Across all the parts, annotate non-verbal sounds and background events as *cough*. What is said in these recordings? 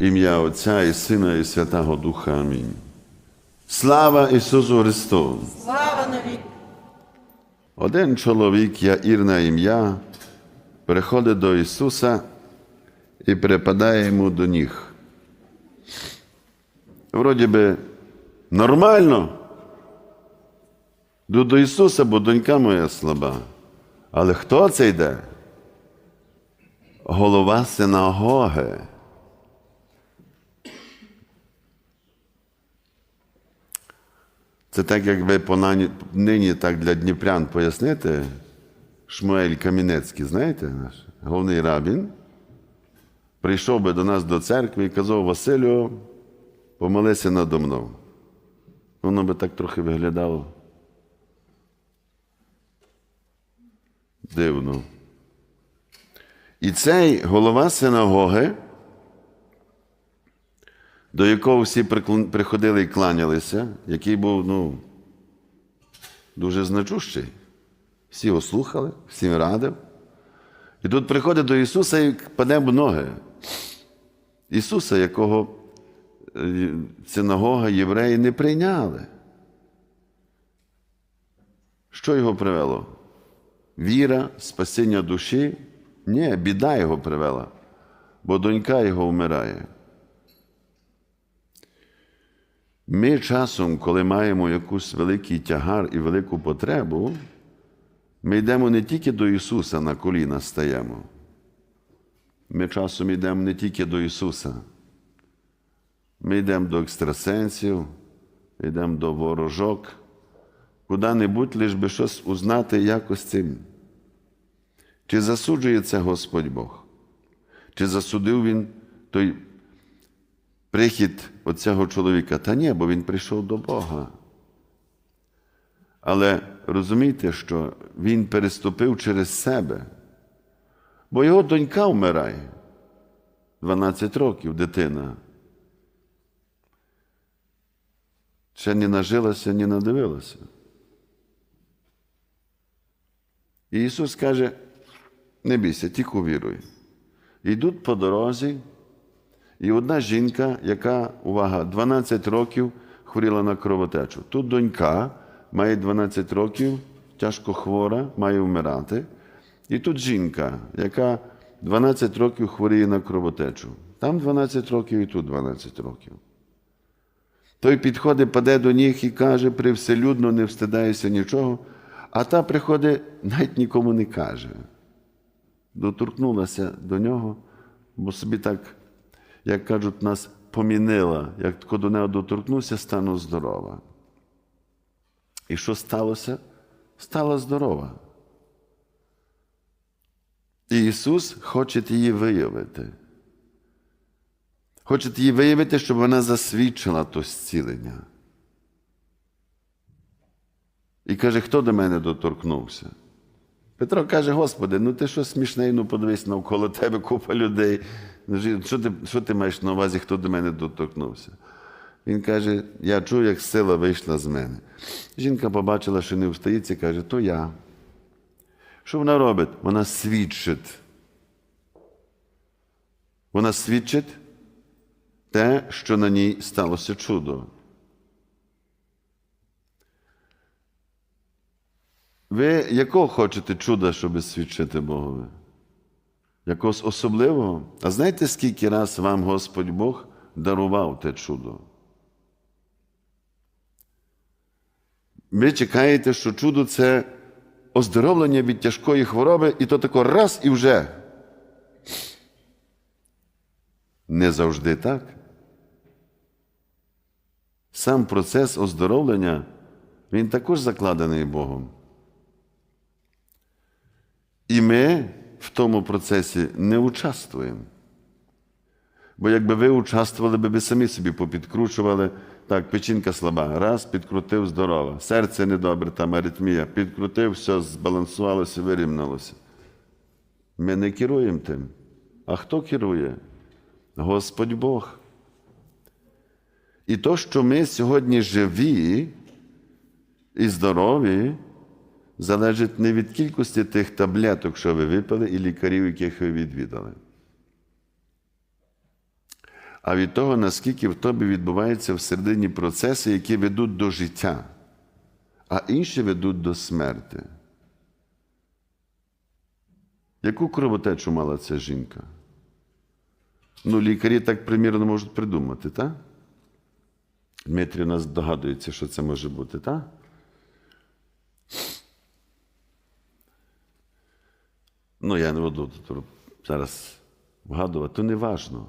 Ім'я Отця і Сина, і Святого Духа. Амінь. Слава Ісусу Христу! Слава навіки! Один чоловік, Яїр на ім'я, приходить до Ісуса і припадає йому до ніг. Вроді би, нормально. Йду до Ісуса, бо донька моя слаба. Але хто це йде? Голова синагоги. Це так, як ви нині так для дніпрян пояснити. Шмуель Камінецький, знаєте, наш головний рабін, прийшов би до нас до церкви і казав Василю, помолися надо мною. Воно би так трохи виглядало. Дивно. І цей голова синагоги, до якого всі приходили і кланялися, який був ну, дуже значущий. Всі його слухали, всім радив. І тут приходить до Ісуса і паде в ноги. Ісуса, якого е, синагога євреї не прийняли. Що його привело? Віра, спасіння душі? Ні, біда його привела, бо донька його вмирає. Ми часом, коли маємо якийсь великий тягар і велику потребу, ми йдемо не тільки до Ісуса на коліна стаємо. Ми часом йдемо не тільки до Ісуса. Ми йдемо до екстрасенсів, йдемо до ворожок, куди-небудь, лиш би щось узнати якось цим. Чи засуджує це Господь Бог? Чи засудив Він той прихід оцього чоловіка? Та ні, бо він прийшов до Бога. Але розумійте, що він переступив через себе, бо його донька вмирає. 12 років дитина. Ще не нажилася, не надивилася. І Ісус каже, не бійся, тільки віруй. Йдуть по дорозі, і одна жінка, яка, увага, 12 років хворіла на кровотечу. Тут донька має 12 років, тяжко хвора, має вмирати. І тут жінка, яка 12 років хворіє на кровотечу. Там 12 років і тут 12 років. Той підходить, паде до ніг і каже, привселюдно, не встидається нічого, а та приходить, навіть нікому не каже. Доторкнулася до нього, бо собі так, як кажуть, нас помінила, як тако до нього доторкнувся, стану здорова. І що сталося? Стала здорова. І Ісус хоче її виявити. Хоче її виявити, щоб вона засвідчила то зцілення. І каже, хто до мене доторкнувся? Петро каже, Господи, ну ти що смішний, ну подивись навколо тебе купа людей. Ну, Що ти, що ти маєш на увазі, хто до мене доторкнувся? Він каже, я чую, як сила вийшла з мене. Жінка побачила, що не встається, каже, то я. Що вона робить? Вона свідчить. Вона свідчить те, що на ній сталося чудо. Ви якого хочете чуда, щоб свідчити Богові? Якогось особливого? А знаєте, скільки раз вам Господь Бог дарував те чудо? Ви чекаєте, що чудо це оздоровлення від тяжкої хвороби, і то тако раз і вже. Не завжди так. Сам процес оздоровлення, він також закладений Богом. І ми в тому процесі не участвуємо. Бо якби ви участвували, би ви самі собі попідкручували, так, печінка слаба, раз, підкрутив здорова, серце недобре, там аритмія, підкрутив, все збалансувалося, вирівнялося. Ми не керуємо тим. А хто керує? Господь Бог. І то, що ми сьогодні живі і здорові, залежить не від кількості тих таблеток, що ви випили, і лікарів, яких ви відвідали. а від того, наскільки в тобі відбуваються всередині процеси, які ведуть до життя, а інші ведуть до смерти. Яку кровотечу мала ця жінка? Ну, лікарі так примірно можуть придумати, так? Дмитрій у нас догадується, що це може бути, так? Ну, я не буду зараз вгадувати, то не важно.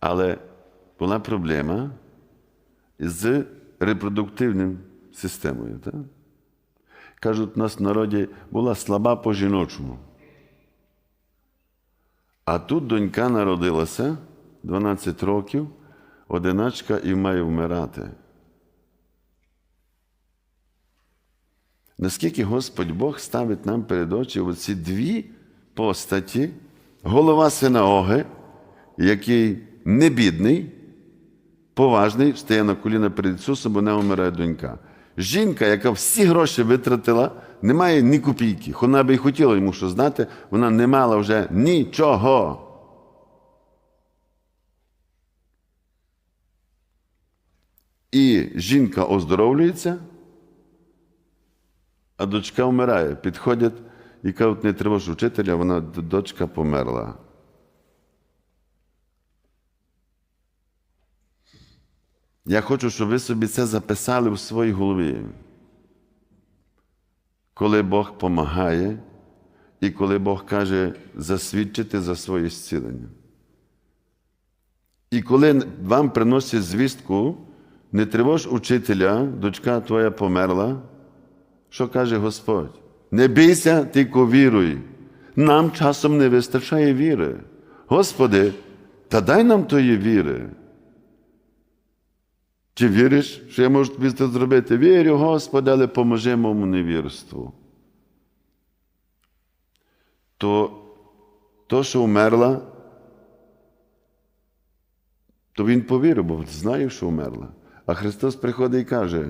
Але була проблема з репродуктивним системою. Так? Кажуть, у нас в народі була слаба по жіночому. А тут донька народилася 12 років, одиначка і має вмирати. Наскільки Господь Бог ставить нам перед очі оці дві постаті, голова синаоги, який не бідний, поважний, встає на коліна перед Ісусом, бо не вмирає донька. Жінка, яка всі гроші витратила, не має ні копійки. Вона би й хотіла йому що знати, вона не мала вже нічого. І жінка оздоровлюється, а дочка вмирає. Підходять і кажуть, не тривож учителя, вона д- дочка померла. Я хочу, щоб ви собі це записали в своїй голові. Коли Бог допомагає, і коли Бог каже засвідчити за своє зцілення. І коли вам приносять звістку, не тривож учителя, дочка твоя померла, що каже Господь? Не бійся, тільки віруй. Нам часом не вистачає віри. Господи, та дай нам тої віри. Чи віриш, що я можу тобі це зробити? Вірю, Господи, але поможи моєму невірству. То, то, що вмерла, то він повірив, бо знає, що вмерла. А Христос приходить і каже: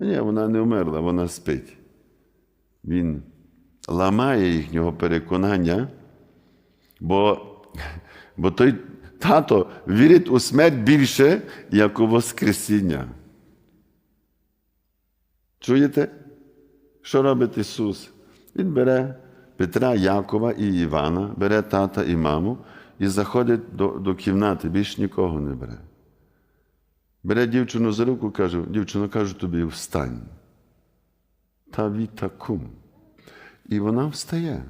ні, вона не вмерла, вона спить. Він ламає їхнього переконання, бо, бо той тато вірить у смерть більше, як у Воскресіння. Чуєте? Що робить Ісус? Він бере Петра, Якова і Івана, бере тата і маму і заходить до, до кімнати, більш нікого не бере. Бере дівчину за руку, каже, дівчина каже тобі, встань. Та вітакум. І вона встає.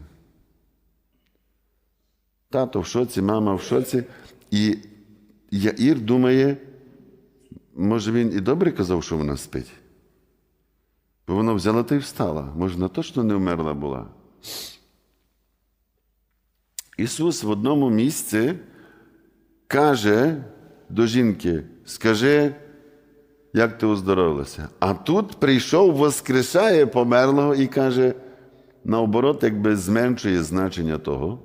Тато в шоці, мама в шоці. І Яїр думає, може він і добре казав, що вона спить. Бо вона взяла та й встала. Може, вона точно не вмерла була. Ісус в одному місці каже до жінки: скажи, як ти оздоровилася. А тут прийшов, воскрешає померлого і каже, наоборот, якби зменшує значення того.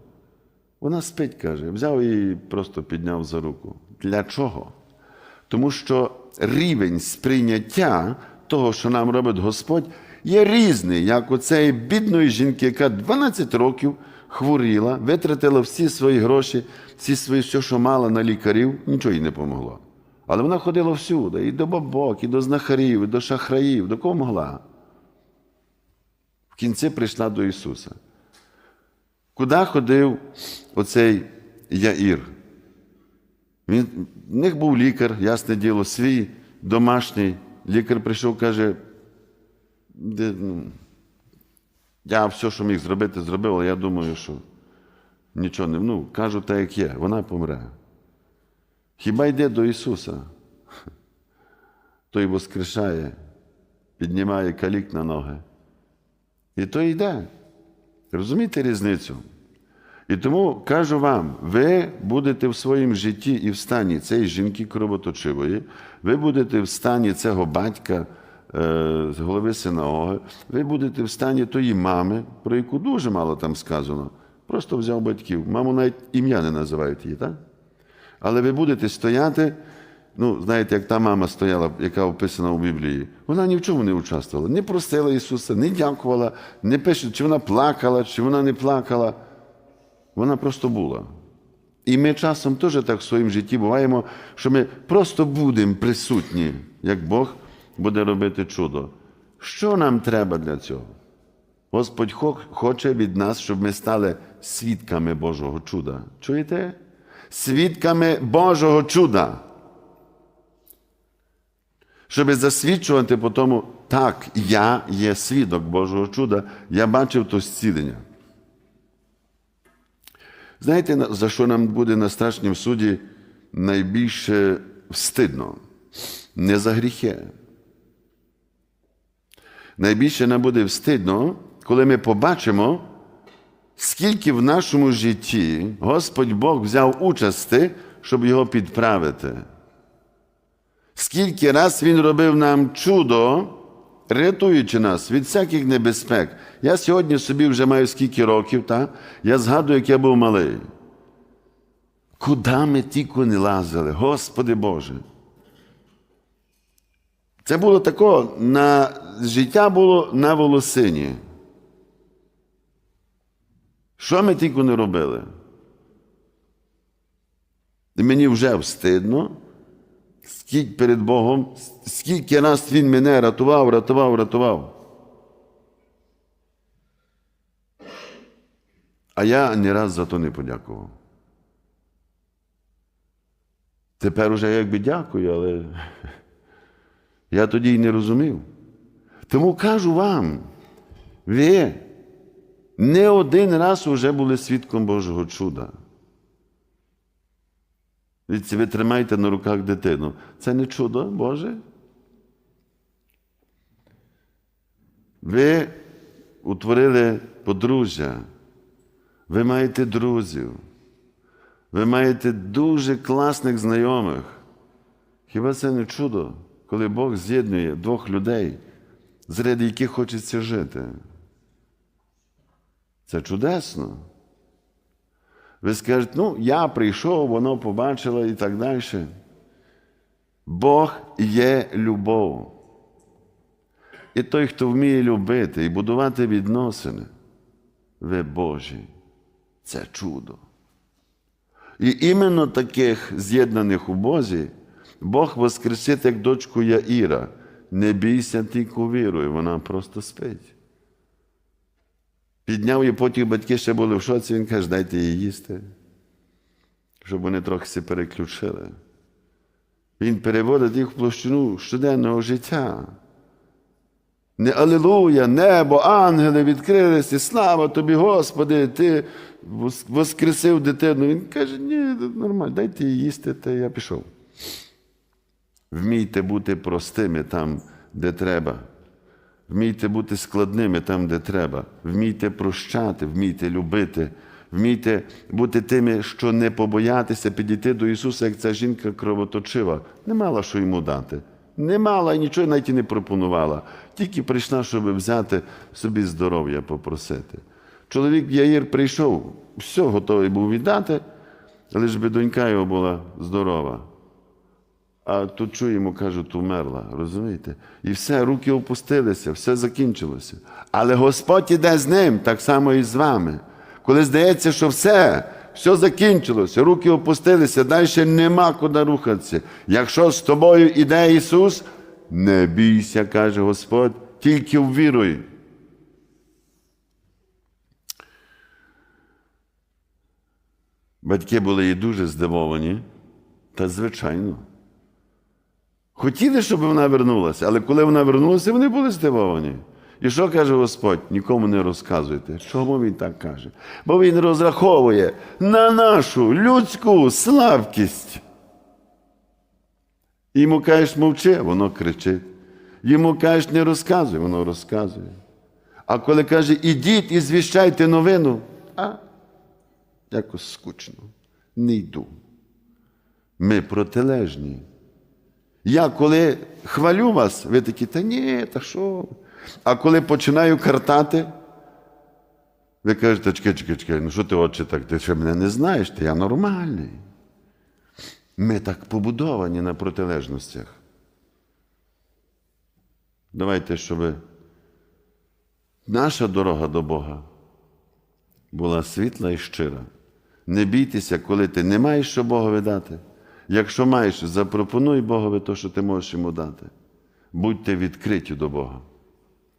Вона спить, каже, взяв і просто підняв за руку. Для чого? Тому що рівень сприйняття того, що нам робить Господь, є різний, як у цієї бідної жінки, яка 12 років хворіла, витратила всі свої гроші, всі свої, все, що мала на лікарів, нічого їй не помогло. Але вона ходила всюди, і до бабок, і до знахарів, і до шахраїв, до кого могла. В кінці прийшла до Ісуса. Куди ходив оцей Яїр? Він, в них був лікар, ясне діло, свій домашній. Лікар прийшов, каже, ну, я все, що міг зробити, зробив, але я думаю, що нічого не. Ну, кажу так, як є, вона помре. Хіба йде до Ісуса? Той воскрешає, піднімає калік на ноги. І то йде. Розумієте різницю? І тому кажу вам, ви будете в своєму житті і в стані цієї жінки кровоточивої, ви будете в стані цього батька е, з голови синагоги, ви будете в стані тої мами, про яку дуже мало там сказано. Просто взяв батьків. Маму навіть ім'я не називають її, так? Але ви будете стояти, ну, знаєте, як та мама стояла, яка описана у Біблії, вона ні в чому не участвувала, не просила Ісуса, не дякувала, не пише, чи вона плакала, чи вона не плакала. Вона просто була. І ми часом теж так в своєму житті буваємо, що ми просто будемо присутні, як Бог буде робити чудо. Що нам треба для цього? Господь хоче від нас, щоб ми стали свідками Божого чуда. Чуєте? Свідками Божого чуда. Щоб засвідчувати по тому, так, я є свідок Божого чуда, я бачив то зцілення. Знаєте, за що нам буде на страшнім суді найбільше встидно? Не за гріхи. Найбільше нам буде встидно, коли ми побачимо, скільки в нашому житті Господь Бог взяв участи, щоб його підправити. Скільки раз Він робив нам чудо, рятуючи нас від всяких небезпек. Я сьогодні собі вже маю скільки років, та? я згадую, як я був малий. Куди ми тільки не лазили, Господи Боже. Це було тако, на життя було на волосині. Що ми тільки не робили? І мені вже встидно, скільки перед Богом, скільки раз Він мене рятував, рятував, рятував. А я ні раз за то не подякував. Тепер уже якби дякую, але *laughs* я тоді й не розумів. Тому кажу вам, ви не один раз уже були свідком Божого чуда. Ви тримаєте на руках дитину. Це не чудо Боже? Ви утворили подружжя, ви маєте друзів, ви маєте дуже класних знайомих. Хіба це не чудо, коли Бог з'єднує двох людей, заради яких хочеться жити? Це чудесно. Ви скажете, ну, я прийшов, воно побачило і так далі. Бог є любов. І той, хто вміє любити і будувати відносини, ви Божі. Це чудо. І іменно таких з'єднаних у Бозі Бог воскресить як дочку Яїра. Не бійся, тільки віруй, вона просто спить. Підняв її, потім батьки ще були в шоці, він каже, дайте їй їсти, щоб вони трохи переключили. Він переводить їх в площину щоденного життя. Не Алілуя, небо, ангели відкрилися, слава тобі, Господи, Ти воскресив дитину. Він каже, ні, нормально, дайте їй їсти, та я пішов. Вмійте бути простими там, де треба. Вмійте бути складними там, де треба. Вмійте прощати, вмійте любити, вмійте бути тими, що не побоятися підійти до Ісуса, як ця жінка кровоточива. Не мала що йому дати. Не мала і нічого навіть не пропонувала. Тільки прийшла, щоб взяти собі здоров'я попросити. Чоловік Яїр прийшов, все готовий був віддати, лише би донька його була здорова. А тут чуємо, кажуть, умерла, розумієте? І все, руки опустилися, все закінчилося. Але Господь іде з ним, так само і з вами. Коли здається, що все, все закінчилося, руки опустилися, далі нема куди рухатися. Якщо з тобою іде Ісус, не бійся, каже Господь, тільки ввіруй. Батьки були і дуже здивовані, та звичайно. Хотіли, щоб вона вернулася, але коли вона вернулася, вони були здивовані. І що каже Господь? Нікому не розказуйте. Чому він так каже? Бо він розраховує на нашу людську слабкість. Йому кажеш, мовчи, воно кричить. Йому кажеш, не розказуй, воно розказує. А коли каже, ідіть і звіщайте новину, а якось скучно. Не йду. Ми протилежні. Я коли хвалю вас, ви такі, та ні, та що? А коли починаю картати, ви кажете, чекай, чекай, чекай, ну що ти очі так, ти ще мене не знаєш, ти я нормальний. Ми так побудовані на протилежностях. Давайте, щоб наша дорога до Бога була світла і щира. Не бійтеся, коли ти не маєш що Богові дати. Якщо маєш, запропонуй Богові те, що ти можеш йому дати. Будьте відкриті до Бога.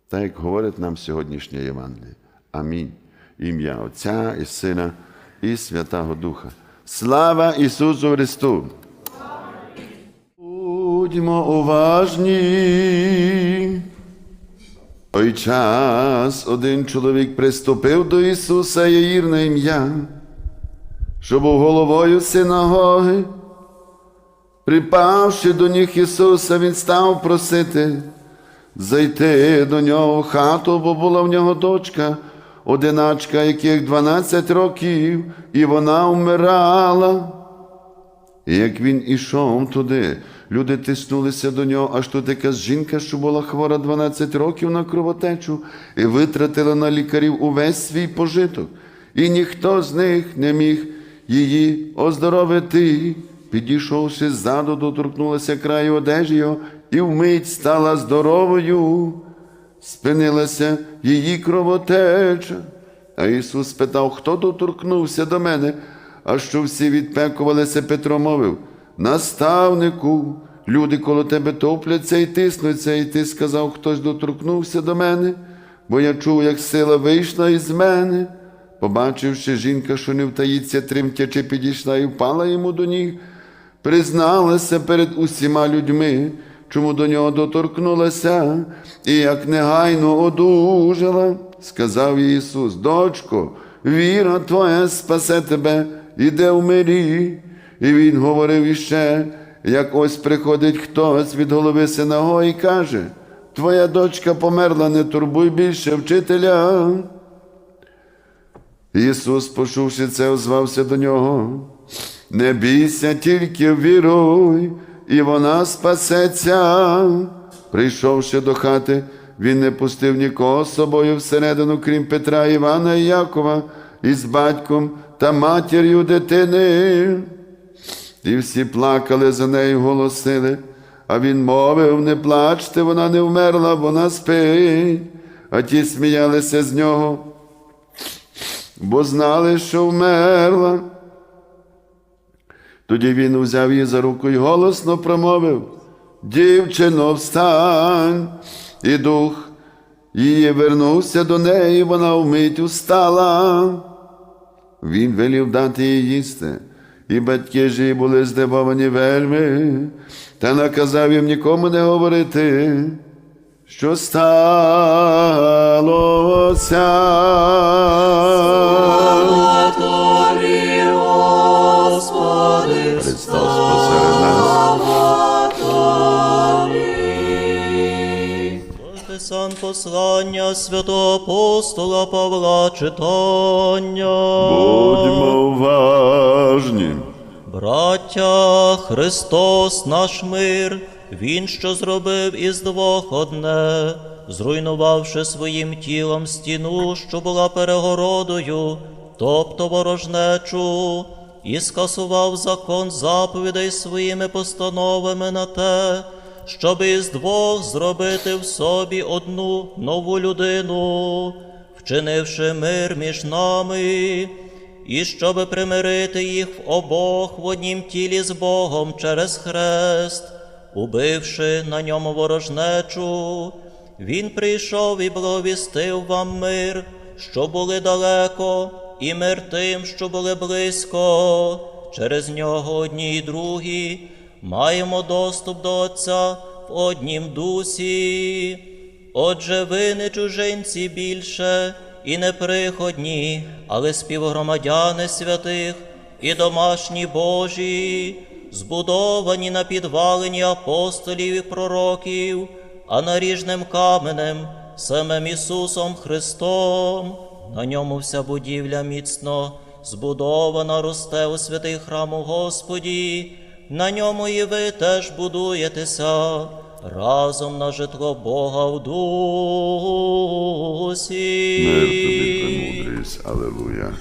Так як говорить нам сьогоднішнє Євангеліє. Амінь. Ім'я Отця і Сина і Святого Духа. Слава Ісусу Христу! Будьмо уважні. Той час один чоловік приступив до Ісуса Яїр на ім'я, що був головою синагоги. Припавши до ніг Ісуса, Він став просити зайти до нього в хату, бо була в нього дочка, одиначка, яких 12 років, і вона вмирала. І як він ішов туди, люди тиснулися до нього, аж тут якась жінка, що була хвора 12 років на кровотечу, і витратила на лікарів увесь свій пожиток. І ніхто з них не міг її оздоровити. Підійшовши ззаду, доторкнулася краю одежі його, і вмить стала здоровою. Спинилася її кровотеча. А Ісус спитав, хто доторкнувся до мене, а що всі відпекувалися, Петро мовив, наставнику, люди коло тебе топляться і тиснуться, і ти сказав, хтось доторкнувся до мене, бо я чув, як сила вийшла із мене. Побачивши жінка, що не втаїться, тремтячи, підійшла і впала йому до ніг, призналася перед усіма людьми, чому до нього доторкнулася, і як негайно одужала, сказав їй Ісус, дочко, віра твоя спасе тебе, іде в мирі. І він говорив іще, як ось приходить хтось від голови синагоги і каже, Твоя дочка померла, не турбуй більше вчителя. Ісус, почувши це, озвався до нього. Не бійся, тільки віруй, і вона спасеться. Прийшовши до хати, він не пустив нікого з собою всередину, крім Петра, Івана і Якова, із батьком та матір'ю дитини. І всі плакали за нею, голосили. А він мовив: не плачте, вона не вмерла, вона спить. А ті сміялися з нього бо знали, що вмерла. Тоді він узяв її за руку і голосно промовив: Дівчино, встань, і дух її вернувся до неї, вона вмить устала. Він велів дати їй їсти, і батьки ж її були здивовані вельми, та наказав їм нікому не говорити, що сталося. Послання святого апостола Павла читання. Будьмо уважні. Браття, Христос наш мир, Він, що зробив із двох одне, зруйнувавши своїм тілом стіну, що була перегородою, тобто ворожнечу, і скасував закон заповідей своїми постановами на те, щоб із двох зробити в собі одну нову людину, вчинивши мир між нами і щоб примирити їх в обох в однім тілі з Богом через хрест, убивши на ньому ворожнечу, Він прийшов і благовістив вам мир, що були далеко, і мир тим, що були близько. Через нього одні й другі маємо доступ до Отця в однім дусі. Отже, ви не чужинці більше і не приходні, але співгромадяни святих і домашні Божі, збудовані на підвалині апостолів і пророків, а наріжним каменем, самим Ісусом Христом. На ньому вся будівля міцно збудована росте у святий храм у Господі, на ньому і ви теж будуєтеся разом на житло Бога в дусі. Мир тобі, премудрість. Аллилуйя.